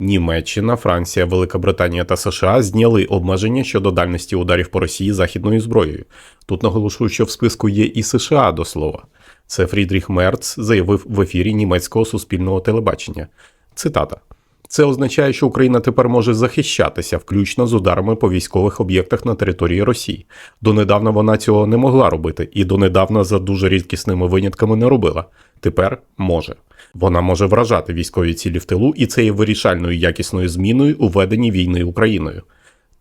Німеччина, Франція, Велика Британія та США зняли обмеження щодо дальності ударів по Росії західною зброєю. Тут наголошую, що в списку є і США до слова. Це Фрідріх Мерц заявив в ефірі німецького суспільного телебачення. Цитата. Це означає, що Україна тепер може захищатися, включно з ударами по військових об'єктах на території Росії. Донедавна вона цього не могла робити, і донедавна за дуже рідкісними винятками не робила. Тепер може. Вона може вражати військові цілі в тилу, і це є вирішальною якісною зміною у веденні війни Україною.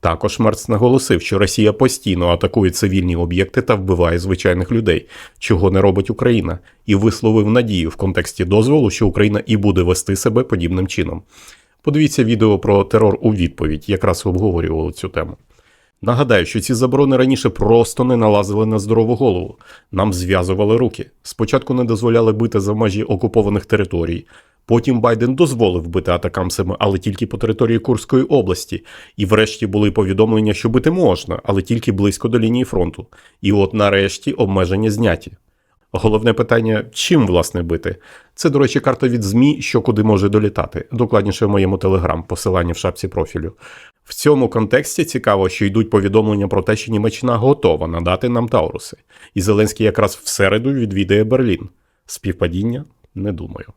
Також Мерц наголосив, що Росія постійно атакує цивільні об'єкти та вбиває звичайних людей, чого не робить Україна, і висловив надію в контексті дозволу, що Україна і буде вести себе подібним чином. Подивіться відео про терор у відповідь, якраз обговорювали цю тему. Нагадаю, що ці заборони раніше просто не налазили на здорову голову. Нам зв'язували руки. Спочатку не дозволяли бити за межі окупованих територій. Потім Байден дозволив бити атакамсами, але тільки по території Курської області. І врешті були повідомлення, що бити можна, але тільки близько до лінії фронту. І от нарешті обмеження зняті. Головне питання, чим власне бити? Це, до речі, карта від ЗМІ, що куди може долітати. Докладніше в моєму телеграм, посилання в шапці профілю. В цьому контексті цікаво, що йдуть повідомлення про те, що Німеччина готова надати нам Тауруси. І Зеленський якраз в середу відвідає Берлін. Співпадіння? Не думаю.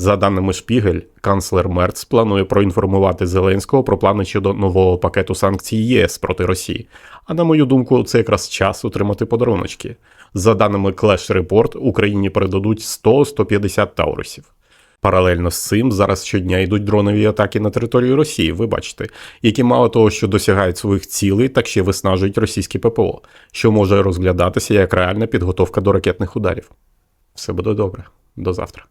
За даними Шпігель, канцлер Мерц планує проінформувати Зеленського про плани щодо нового пакету санкцій ЄС проти Росії. А на мою думку, це якраз час отримати подаруночки. За даними Clash Report, Україні передадуть 100-150 таурусів. Паралельно з цим зараз щодня йдуть дронові атаки на територію Росії, ви бачите, які мало того, що досягають своїх цілей, так ще виснажують російське ППО, що може розглядатися як реальна підготовка до ракетних ударів. Все буде добре. До завтра.